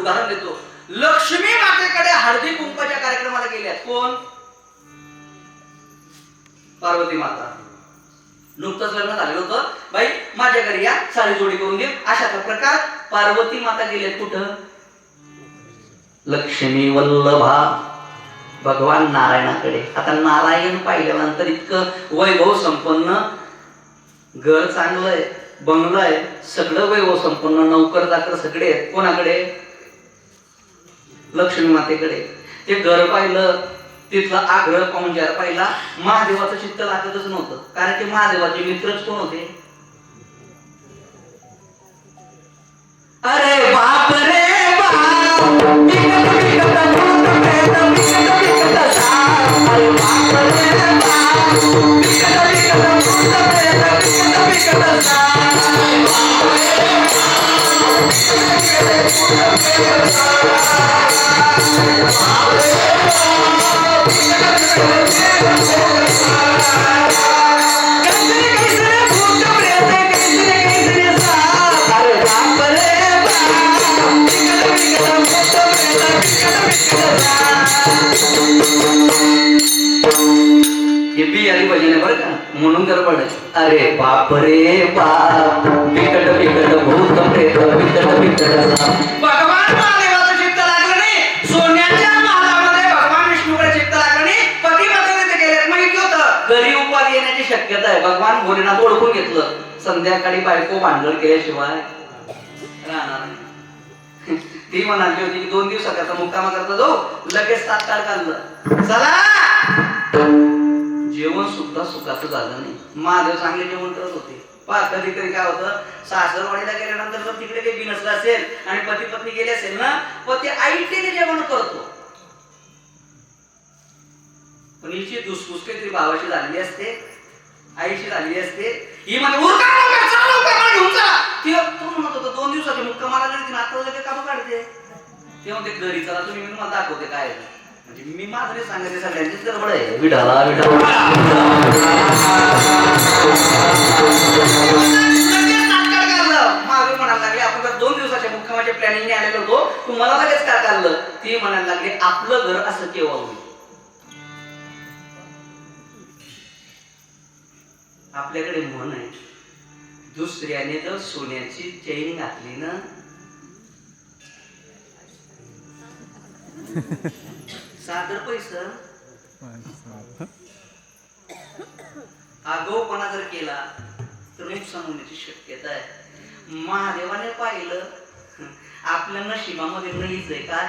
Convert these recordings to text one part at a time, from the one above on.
उदाहरण देतो. लक्ष्मी मातेकडे हळदी कुंपाच्या कार्यक्रमाला गेल्यात कोण? पार्वती माता. नुकतंच लग्न झालेलं होतं. बाई माझ्या घरी या साडी जोडी करून दे अशा प्रकार पार्वती माता गेले कुठं? लक्ष्मी वल्लभा भगवान नारायणाकडे. आता नारायण पाहिल्यानंतर इतकं वैभव संपन्न घर चांगलं आहे बंगलं आहे सगळं वैभव संपन्न नौकर चाकर सगळे आहेत. कोणाकडे? लक्ष्मी मातेकडे ते घर पाहिलं तिथला आग्रह पाहुणचार पाहिला महादेवाचं चित्त लागतच नव्हतं कारण ते महादेवाचे मित्रच कोण होते अरे बाप रे बाप எப்படி அறிவு முனுங்கரபாடு अरे बाप रे बाप. बिकट बिकट भूत प्रेत बिकट बिकट रे बिकट बिकट भगवान महादेवाचं चित्त लागलं नाही. सोन्याच्या महालामध्ये भगवान विष्णूकडे चित्त लागलं नाही. पती पत्नी गेले माहिती होतं. घरी उपाधी येण्याची शक्यता आहे. भगवान भोलेनाथ ओळखून घेतलं. संध्याकाळी बायको भांडण केल्याशिवाय राहणार नाही. ती म्हणाली होती की दोन दिवसात त्याचा मुक्कामा करता जाऊ. लगेच तात्काळ काढलं. चला! जेवण सुद्धा सुखाचं झालं नाही. महादेव चांगले जेवण करत होते. पहा कधी कधी काय होतं सासरवाडीला गेल्यानंतर जर तिकडे काही बिनसलं असेल आणि पती पत्नी गेले असेल ना पती ते आईटीने जेवण करतो. पण हिची दुसफुस काहीतरी भावाची झालेली असते आईशी झालेली असते. ही म्हणजे उरका तो म्हणत होता दोन दिवसाची मुक्का मला तिने आता काम काढते. ते म्हणते घरी चला तुम्ही मी दाखवते काय आहे. म्हणजे मी माझं नाही सांगायचे सगळ्यांचीच गडबड आहे. मागे म्हणायला लागले आपण दोन दिवसाच्या मुक्कामाच्या प्लॅनिंगने आलेलो होतो तुम्हाला लगेच काय काढलं? ती म्हणायला लागली आपलं घर असं केव्हा होईल आपल्याकडे म्हण आहे दुसऱ्याने जर सोन्याची चैन घातली ना सादर पैसा. आगाऊपणा जर केला तर नुकसान होण्याची शक्यता आहे. महादेवाने पाहिलं आपल्या नशिबामध्ये नाहीच आहे काय?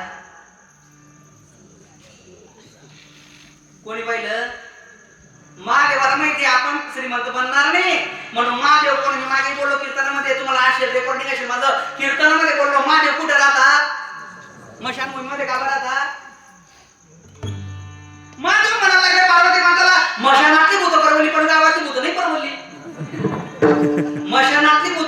कोणी पाहिलं? महादेवाला माहिती आपण श्रीमंत बनणार नाही. म्हणून महादेव कोण मी मागे बोललो कीर्तनामध्ये तुम्हाला आशेर रेकॉर्डिंग असेल माझं कीर्तनामध्ये बोललो महादेव कुठे राहतात? मशानभूमीमध्ये का बरं राहतात? महादेव म्हणायला काय पार्वती माताला मशानातली भूत परवली पण गावातली भूत नाही परवली मशानातली भूत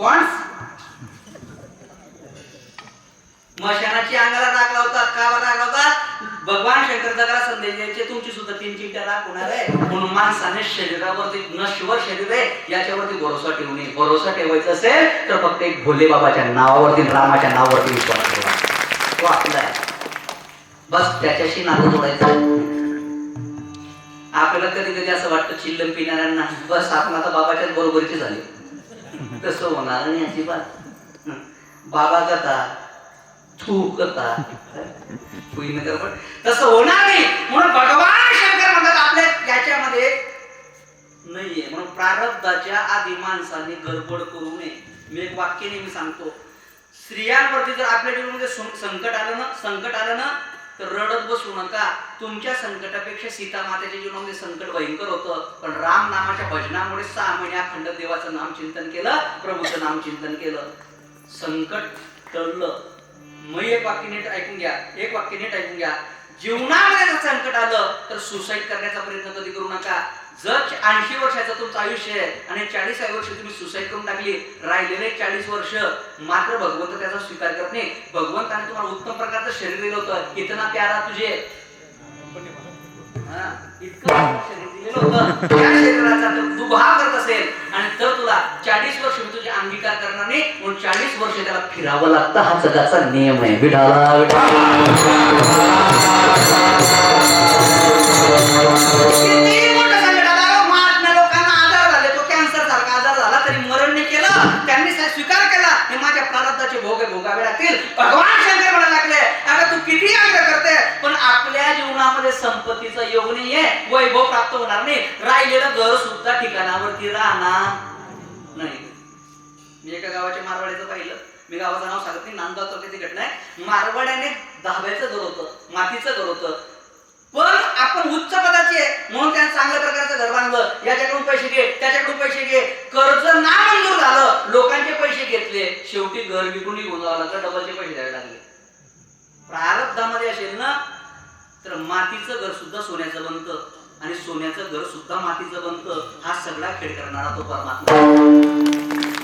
कोण? मशानाची अंगाला राग लावतात. का राग लावतात. भगवान शंकर जगाला संदेश द्यायचे. तुमची सुद्धा तीन चिमट्या राग होणार आहे. म्हणून माणसाने शरीरावरती नश्वर शरीर आहे याच्यावरती भरोसा ठेवू नये. भरोसा ठेवायचा असेल तर फक्त एक भोले बाबाच्या नावावरती रामाच्या नावावरती विश्वास ठेवा. तो आपला आहे. बस त्याच्याशी नातं जोडायचं. आपल्याला कधी कधी असं वाटतं चिल्लम पिणाऱ्यांना. बस आपण आता बाबाच्याच बरोबरीचे झाले. तसं होणार नाही अजिबात. बाबा कथा थू कथा भुईनगर पण तसं होणार नाही. म्हणून भगवान शंकर म्हणतात आपल्या याच्यामध्ये नाहीये. म्हणून प्रारब्धाच्या आधी माणसाने गडबड करू नये. मी एक वाक्य नेहमी सांगतो. स्त्रियांवरती जर आपल्या जीवनामध्ये म्हणजे संकट आलं ना संकट आलं ना तर रडत बसू नका. तुमच्या संकटापेक्षा सीता मातेच्या जीवनामध्ये संकट भयंकर होतं. पण राम नामाच्या भजनामुळे सहा महिने अखंड देवाचं नाम चिंतन केलं प्रभूचं नाम चिंतन केलं. संकट टळलं. मग एक वाक्य नीट ऐकून घ्या. एक वाक्य नीट ऐकून घ्या. जीवनामध्ये जर संकट आलं तर सुसाईड करण्याचा प्रयत्न कधी करू नका. जर ऐंशी वर्षाचं तुमचं आयुष्य आहे आणि चाळीसाव्या वर्षी तुम्ही सुसाईड करून टाकली राहिलेले चाळीस वर्ष मात्र भगवंत त्याचा स्वीकार करत नाही. भगवंताने तुम्हाला उत्तम प्रकारचं शरीर दिलं होतं. इतना प्यारा तुझे. हा, इतकं शरीर दिलेलं होतं. त्या शरीराचा जर तू भाव करत असेल आणि तर तुला चाळीस वर्ष मी तुझे अंगीकार करणार नाही. म्हणून चाळीस वर्ष त्याला फिरावं लागतं. हा नियम आहे. विठाला प्रारब्धाचे लागतील भगवान शंकर म्हणायला लागले अगं तू किती आग्रह करते? पण आपल्या जीवनामध्ये संपत्तीचा योग नाहीये वैभव प्राप्त होणार नाही. राहिलेलं घर सुद्धा ठिकाणावरती राहणार नाही. मी एका गावाच्या मारवाड्याचं पाहिलं. मी गावाचं नाव सांगत नाही नांदगाव तालुक्याची घटना आहे. मारवाड्याने धाब्याचं घर होतं मातीचं घर होतं. पण आपण उच्च पदाचे आहे, म्हणून त्याने चांगल्या प्रकारचं घर बांधलं. याच्याकडून पैसे घे त्याच्याकडून पैसे घे. कर्ज ना मंजूर झालं. लोकांचे पैसे घेतले. शेवटी घर विकून निघून जावं लागलं. डबलचे पैसे द्यावे लागले. प्रारब्धामध्ये असेल ना तर मातीचं घर सुद्धा सोन्याचं बनतं. आणि सोन्याचं घर सुद्धा मातीचं बनतं. हा सगळा खेळ करणारा तो परमात्मा.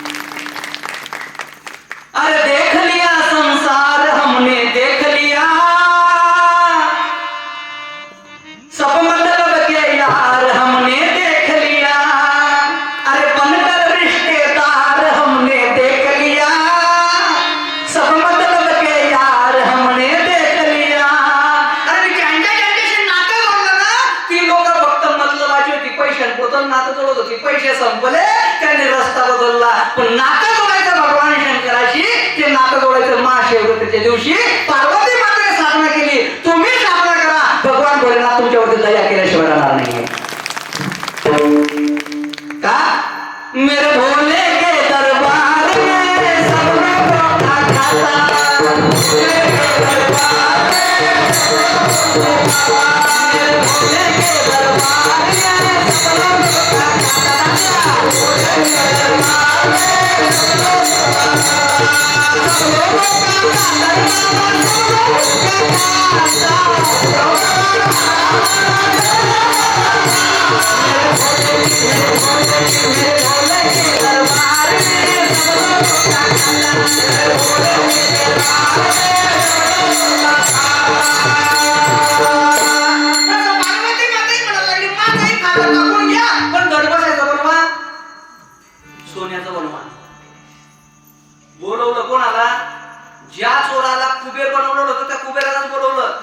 बनवलं कुबेरालाच बोलवलं.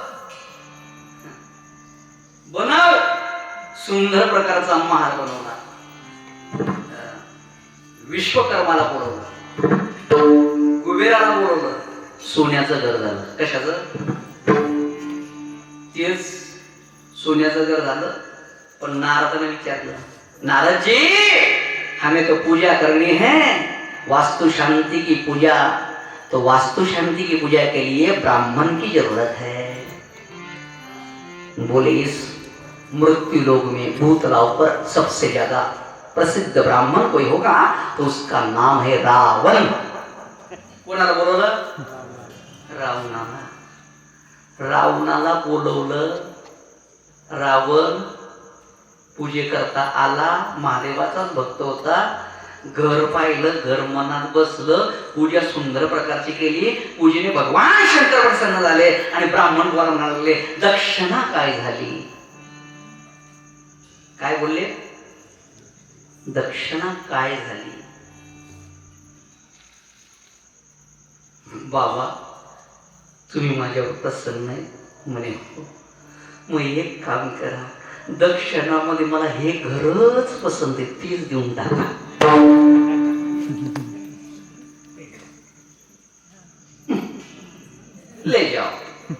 बनव. सुंदर प्रकारचा महाल बनवला. विश्वकर्माला बोलवलं. कुबेराला बोलवलं. सोन्याचं घर झालं. कशाचं? तेच सोन्याचं घर झालं. पण नारदाने विचारलं नारदजी हमें तो पूजा करनी है. वास्तु शांति की पूजा तो वास्तु शांति की पूजा के लिए ब्राह्मण की ज़रूरत है। बोले, इस मृत्यु लोक में भूतलाव पर सबसे ज़्यादा प्रसिद्ध ब्राह्मण कोई होगा तो उसका नाम है रावण। कोणाला बोलवलं रावणाला रावणाला बोलवलं रावण पूजे करता आला महादेवाचाच भक्त होता घर पाहिलं घर मनात बसलं पूजा सुंदर प्रकारची केली. पूजेने भगवान शंकर प्रसन्न झाले आणि ब्राह्मण द्वारा म्हणाले दक्षिणा काय झाली? काय बोलले? दक्षिणा काय झाली? बाबा तुम्ही माझ्यावर प्रसन्न आहे. म्हणे हो. मग एक काम करा. दक्षिणामध्ये मला हे घरच पसंत आहे तीच देऊन टाका. ले जाओ।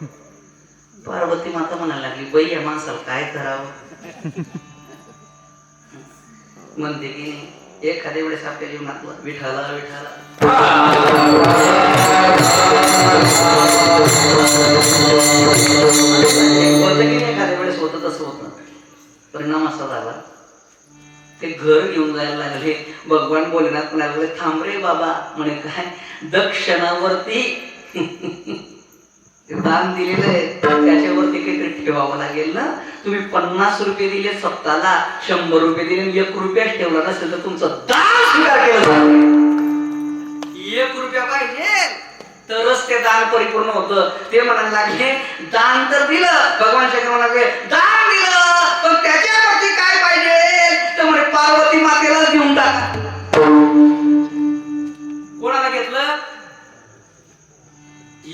पार्वती माता म्हणायला लागली बाई या माणसाला काय करावं? म्हणते की एखाद्या वेळेस आपल्या जीवनातला विठाला विठाला एखाद्या वेळेस होत तसं होतं. परिणाम असा झाला ते घर घेऊन जायला लागले. भगवान बोलण्यात म्हणायला लागले थांब रे बाबा. म्हणे काय? दक्षिणावरती दान दिलेलं आहे. त्याच्यावरती काहीतरी ठेवावं लागेल ना? तुम्ही पन्नास रुपये दिले सप्ताहाला शंभर रुपये दिले एक रुपया ठेवला नसेल तर तुमचं दान स्वीकार केलं एक रुपया पाहिजे. तरच ते दान परिपूर्ण होतं. ते म्हणायला लागले दान तर दिलं. भगवान शंकर म्हणाले दान दिलं. पण त्याच्यावरती काय पाहिजे? तर म्हणे पार्वती मातेलाच घेऊन टाका. कोणाला घेतलं?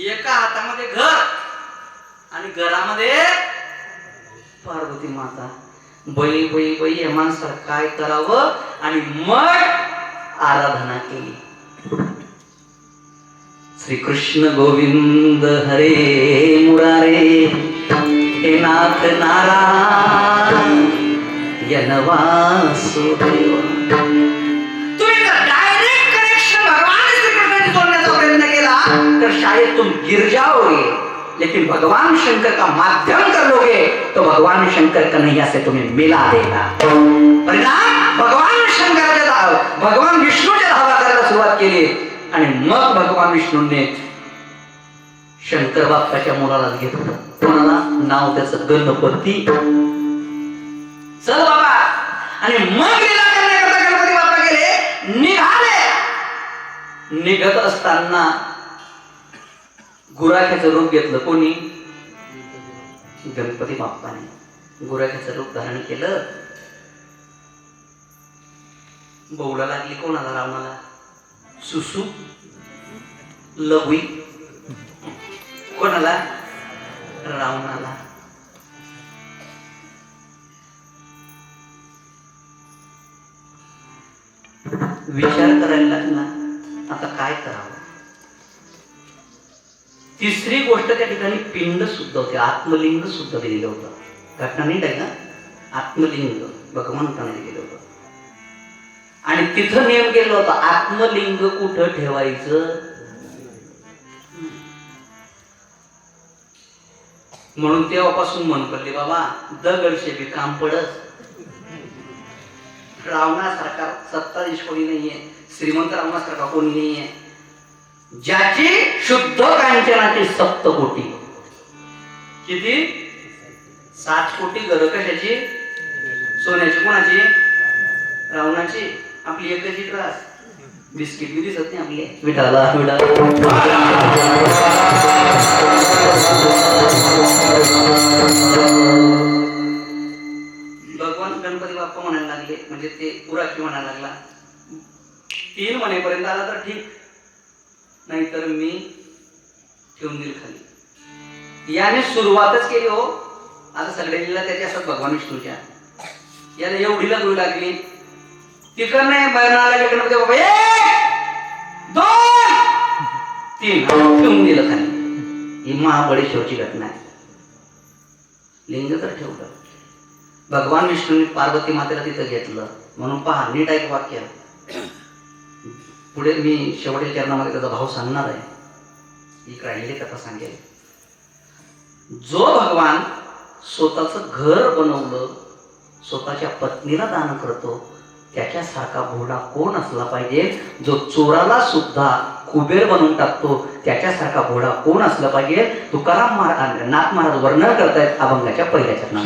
एका हातामध्ये घर आणि घरामध्ये पार्वती माता. बळी बळी बळी या माणसाला काय करावं आणि मग आराधना केली. श्री कृष्ण गोविंद हरे मुरारे हे नाथ नारायण. तुम्ही जर डायरेक्ट कनेक्शन भगवान श्रीकृष्णाशी जोडण्याचा प्रयत्न केला तर शायद तुम गिर जाओगे लेकिन भगवान शंकर का माध्यम कर लोगे तो भगवान शंकर का नहीं से तुम्हें मिला देगा परिणाम भगवान शंकराच्या भगवान विष्णूच्या धावा करायला सुरुवात केली. आणि मग भगवान विष्णूने शंकर बाप्पाच्या मुलाला घेतलं कोणाला नाव त्याचं गणपती चल बाबा. आणि मग लिला करण्याकरता गणपती बाप्पा गेले निघाले. निघत असताना गुराख्याचं रूप घेतलं कोणी? गणपती बाप्पाने. गुराख्याचं रूप धारण केलं. बौला लागली कोणाला रावणाला? सुसू? लघुई कोणाला? रावणाला. विचार करायला लागला आता काय करावं? तिसरी गोष्ट त्या ठिकाणी पिंड सुद्धा होते आत्मलिंग सुद्धा दिलेलं होतं. घटना नीट आहे ना? आत्मलिंग भगवंताने दिलेलं होतं. आणि तिथं नियम केलं होतं आत्मलिंग कुठं ठेवायचं? म्हणून तेव्हापासून म्हण पडले बाबा दगडशेबी काम पडत. रावणासारखा सत्ताधीश कोणी नाहीये श्रीमंत रावणासारखा कोणी नाहीये. ज्याची शुद्ध कांचनाची सप्त कोटी. किती? सात कोटी घर कशाची? सोन्याची कोणाची? रावणाची. आपली एकच त्रास बिस्किट बी दिसत नाही आपली. विठाला विठाला तीन आला तर ठीक. नाहीतर मी ठेवून देईल खाली. याने सुरुवातच केली हो. आता सगळ्यांना त्याच्या असत भगवान विष्णूच्या. याला एवढीला लागू लागली. तिकडं नाही बैरणाला बाबा एक दोन तीन. ठेवून दिलं खाली. ही महाबळेश्वरची घटना आहे. लिंग तर ठेवलं. भगवान विष्णूने पार्वती मातेला तिथं घेतलं. म्हणून पहा नीट ऐक वाक्य. पुढे मी शेवटच्या चरणामध्ये त्याचा भाव सांगणार आहे. ही राहिलेली कथा सांगेल. जो भगवान स्वतःचं घर बनवलं स्वतःच्या पत्नीला दान करतो त्याच्यासारखा भोडा कोण असला पाहिजे? जो चोराला सुद्धा कुबेर बनवून टाकतो त्याच्यासारखा भोळा कोण असला पाहिजे? तुकाराम महाराज नाथ महाराज वर्णन करतायत अभंगाच्या पहिल्या चरणात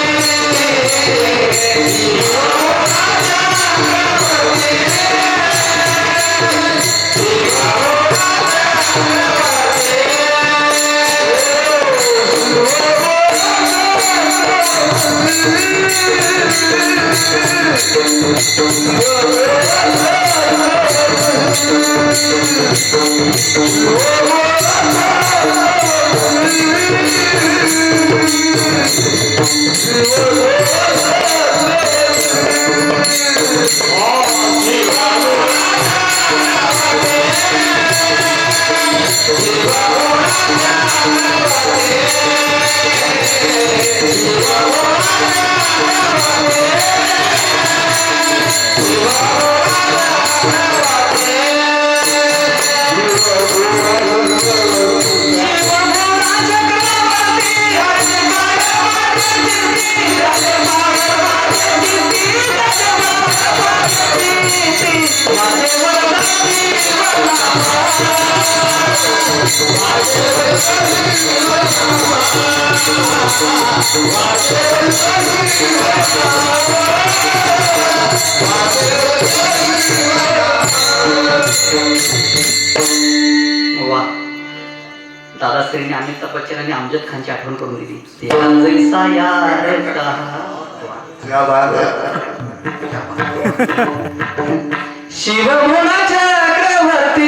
शिवभोळा चक्रवर्ती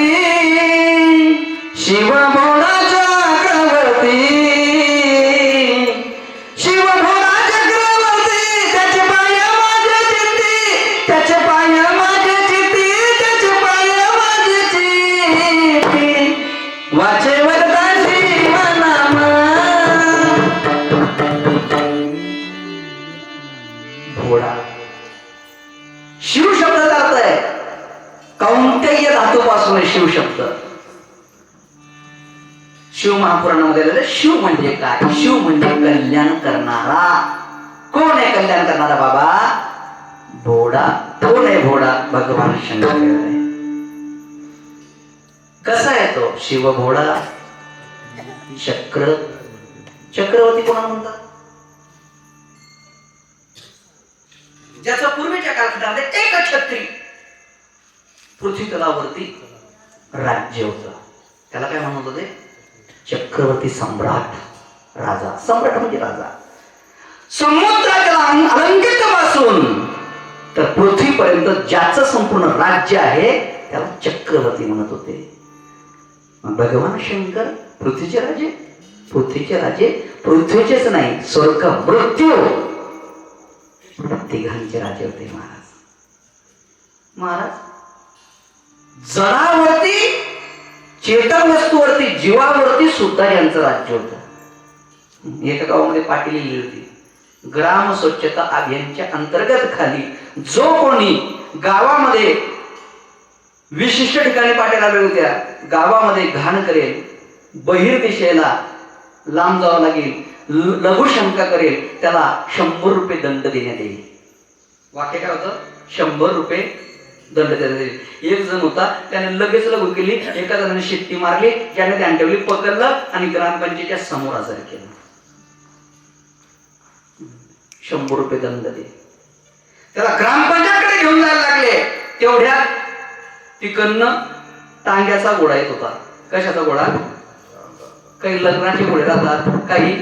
शिव कसा आहे तो? शिव चक्र? चक्रवर्ती कोणा म्हणतात? ज्याचा पूर्वीच्या कालखंडामध्ये एक छत्री. पृथ्वी तलावरती राज्य होत. त्याला काय म्हणत होते? चक्रवर्ती सम्राट राजा. सम्राट म्हणजे राजा. समुद्राच्या अलंकित पासून तर पृथ्वीपर्यंत ज्याचं संपूर्ण राज्य आहे त्याला चक्रवर्ती म्हणत होते. भगवान शंकर पृथ्वीचे राजे पृथ्वीचे राजे पृथ्वीचेच नाही स्वर्ग मृत्यू. तिघांचे राजे होते महाराज. महाराज जनावरती चेतन वस्तूवरती जीवावरती सुद्धा यांचं राज्य होतं. एका गावामध्ये पाटील लिहिली होती ग्राम स्वच्छता अभियानच्या अंतर्गत खाली जो कोणी गावामध्ये विशिष्ट ठिकाणी पाठीला आल्या होत्या गावामध्ये घाण करेल बहिर्दिशेला लांब जावं लागेल ल- लघुशंका करेल त्याला शंभर रुपये दंड देण्यात येईल. वाक्य काय होतं? शंभर रुपये दंड देण्यात येईल. एक जण होता त्याने लगेच लघु केली एका जणाने शेती मारली ज्याने ध्यान ठेवली पकडलं आणि ग्रामपंचायतीच्या समोर आजार केलं. शंभर रुपये दंड दे. त्याला ग्रामपंचायतकडे घेऊन जायला लागले. तेवढ्या तिकडनं टांग्याचा घोडा येत होता. कशाचा घोडा काही लग्नाचे घोडे राहतात काही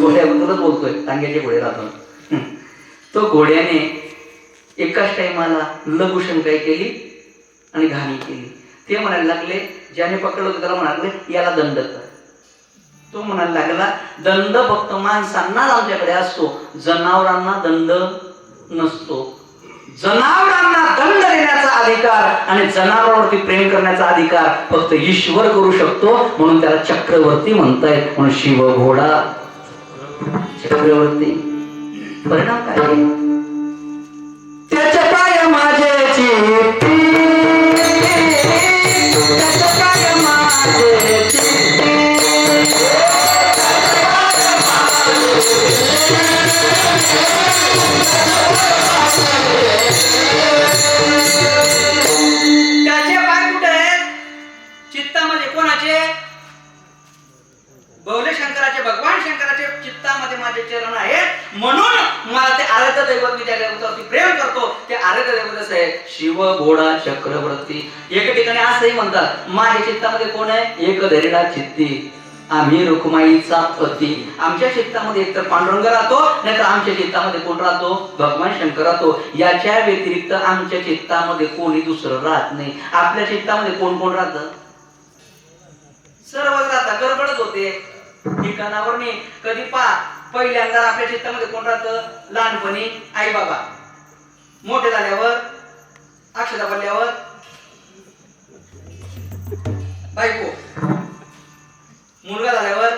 घोड्याबद्दलच बोलतोय टांग्याचे घोडे राहतात. तो घोड्याने एकाच टायमाला लघुशंकाई केली? आणि घाणी केली. ते म्हणायला लागले ज्याने पकडलं होतं त्याला म्हणाले याला दंड कर. तो म्हणायला लागला दंड फक्त माणसांनाच आमच्याकडे असतो जनावरांना दंड नसतो. जनावरांना दंड देण्याचा अधिकार आणि जनावरांवरती प्रेम करण्याचा अधिकार फक्त ईश्वर करू शकतो म्हणून त्याला चक्रवर्ती म्हणतायत म्हणून शिव घोडा. चक्रवर्ती. परिणाम काय? त्याच्या पाय चक्रवर्ती एका ठिकाणी असंही म्हणतात माझ्या चित्तामध्ये कोण आहे? एक धरिणा चित्ती. आम्ही रुक्माईचा पती. आमच्या चित्तामध्ये एकतर पांडुरंग राहतो नाहीतर आमच्या चित्तामध्ये कोण राहतो? भगवान शंकर राहतो. याच्या व्यतिरिक्त आमच्या चित्तामध्ये कोणी दुसरं राहत नाही. आपल्या चित्तामध्ये कोण कोण राहतं? सर्वच राहता गडबडच होते. ठिकाणावर नाही कधी पा पहिल्यांदा आपल्या चित्तामध्ये कोण राहतं? लहानपणी आई बाबा मोठे झाल्यावर अक्षता पडल्यावर बायको. मुलगा झाल्यावर.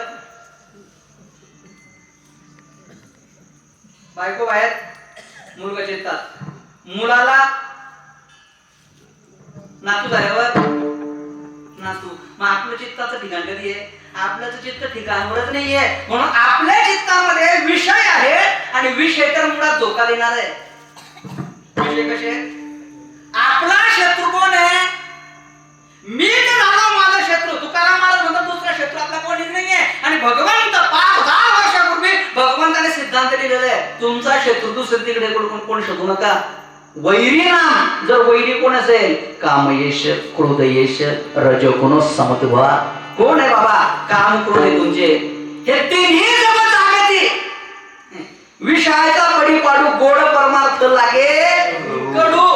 बायको बाहेर. मुलगा चित्तात मुलाला नातू झाल्यावर. नातू. मग आपलं चित्ताचं ठिकाण कधी आहे? आपलं चित्त ठिकाणवरच नाहीये. म्हणून आपल्या चित्तामध्ये विषय आहे आणि विषय तर मुळात धोका देणार आहे. विषय कसे आपला शत्रू कोण आहे? मी तर झालो माझा शत्रू. तुकाराम महाराज म्हणतात दुसरा शत्रू आपला कोणीच नाहीये. आणि भगवंत पाच दहा वर्षापूर्वी भगवंताने सिद्धांत लिहिलेला आहे तुमचा शत्रू दुसरे तिकडे कोण कोण शोधू नका. वैरी नाम जर वैरी कोण असेल कामयेश क्रोधयेश रजगुण समत्वा कोण आहे बाबा? काम क्रोध आहे तुमचे. हे तिन्ही जवळ जागती. विषयाचा पडी पाडू गोड परमार्थ लागे कडू.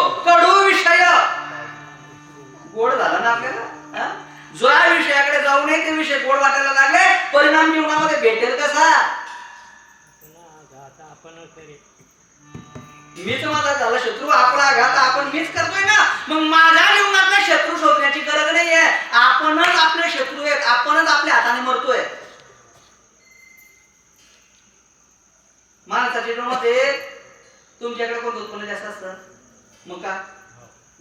गोड झाला ना आपल्याला? जो ज्या विषयाकडे जाऊ नये ते विषय गोड वाटायला लागले. परिणाम जीवनामध्ये भेटेल कसा? मीच माझा झाला शत्रू आपला आघात आपण मीच करतोय ना? मग माझ्या जीवनातला शत्रू शोधण्याची गरज नाहीये. आपणच आपले शत्रू आहेत आपणच आपल्या हाताने मरतोय. माणसाच्या जीवनामध्ये तुमच्याकडे कोणतं उत्पन्न जास्त असतं? मग का?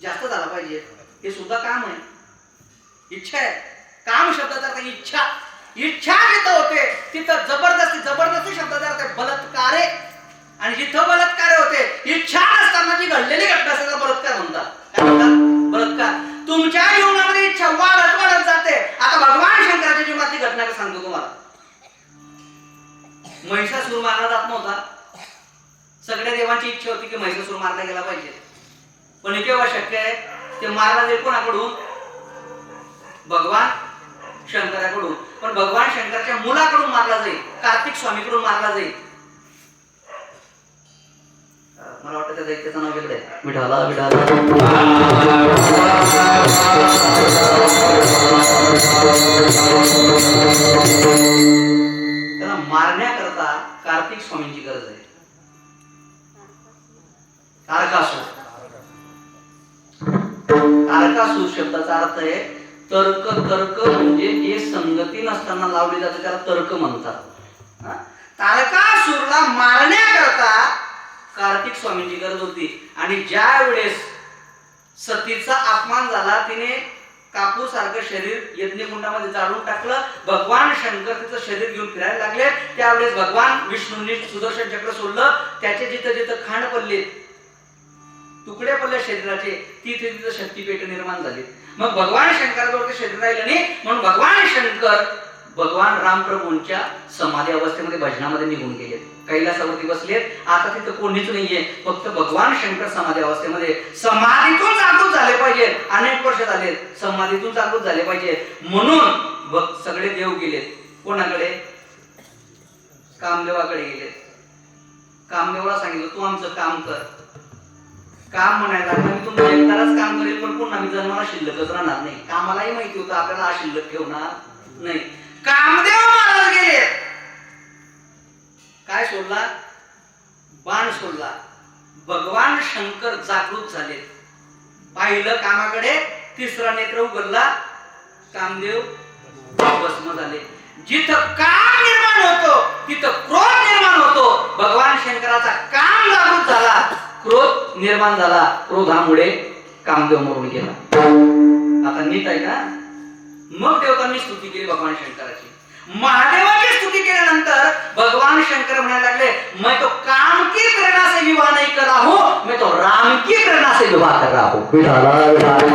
जास्त झाला पाहिजे. हे सुद्धा काम आहे. इच्छा आहे. काम शब्दाचा अर्थ इच्छा. इच्छा जिथं होते तिथं जबरदस्ती जबरदस्ती शब्दाचा अर्थ बलात्कारे. आणि जिथं बलात्कार होते इच्छा नसताना जी घडलेली घटना असते बलात्कार म्हणतात. काय म्हणतात? बलात्कार. तुमच्या जीवनामध्ये इच्छा वाढत वाढत जाते. आता भगवान शंकराच्या जीवनातली घटना मी सांगतो तुम्हाला? महिषासूर मारला जात नव्हता. सगळ्या देवांची इच्छा होती की महिषासूर मारला गेला पाहिजे. पण हे केव्हा शक्य आहे? ते मारला कोणाकडून? भगवान शंकराकडून. पण भगवान शंकराच्या मुलाकडून मारला जाईल कार्तिक स्वामीकडून मारला जाईल मला वाटतं त्या दैत्याचं नाव वेगळं आहे. विठाला विठाला त्याला मारण्याकरता कार्तिक स्वामींची गरज आहे. तारकासूर तारकासूर शब्दाचा अर्थ आहे तर्क तर्क म्हणजे जे संगती नसताना लावली जाते त्याला तर्क म्हणतात. हा? तारकासूरला मारण्याकरता कार्तिक स्वामींची गरज होती. आणि ज्या वेळेस सतीचा अपमान झाला तिने कापूस सारखं शरीर यज्ञकुंडामध्ये जाळून टाकलं भगवान शंकर तिचं शरीर घेऊन फिरायला लागले. त्यावेळेस भगवान विष्णूंनी सुदर्शन चक्र सोडलं. त्याचे जिथं जिथं खांड पडले तुकडे पडल्या शरीराचे तिथे तिथं शक्तीपेठ निर्माण झाली. मग भगवान शंकराजवळ ते शरीर राहिलं नाही म्हणून भगवान शंकर भगवान रामप्रभूंच्या समाधी अवस्थेमध्ये भजनामध्ये निघून गेले. कैलासावरती बसलेत. आता तिथं कोणीच नाहीये फक्त भगवान शंकर समाधी अवस्थेमध्ये समाधीतून जागृत झाले पाहिजेत अनेक वर्ष झालेत समाधीतून जागृत झाले पाहिजे. म्हणून सगळे देव गेलेत. कोणाकडे? कामदेवाकडे गेलेत. कामदेवाला सांगितलं तू आमचं काम कर. काम म्हणायला लागलं मी तुमच्या एकदाच काम करेल पण पुन्हा मी जन्माला शिल्लकच राहणार नाही. कामालाही माहिती होतं आपल्याला हा शिल्लक ठेवणार नाही. कामदेव महाराज गेले! काय सोडला? बाण सोडला. भगवान शंकर जागृत झाले. पाहिलं कामाकडे तिसरा नेत्र उघडला. कामदेव भस्म झाले. जिथं काम निर्माण होतो तिथं क्रोध निर्माण होतो. भगवान शंकराचा काम जागृत झाला क्रोध निर्माण झाला क्रोधामुळे कामदेव मरून गेला आता नीट आहे का मग देवतांनी स्तुती केली भगवान शंकराची महादेवाची स्तुती केल्यानंतर भगवान शंकर म्हणायला लागले मैं तो काम की प्रेरणा से विवाह नाही करा हो मैं तो राम की प्रेरणा से विवाह कर रहा हूं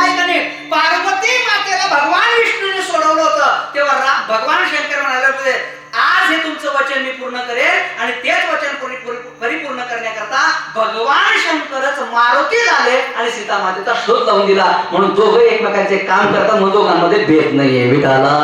पार्वती मातेला भगवान विष्णूने सोडवलं होतं तेव्हा रा- भगवान शंकर आणि तुमचं वचन मी पूर्ण करेन आणि तेच वचन परिपूर्ण करण्याकरता भगवान शंकरच मारुती झाले आणि सीता मातेचा शोध लावून दिला. म्हणून दोघे एकमेकांचे काम करतात म्हणून दोघांमध्ये भेद नाहीये. विठाला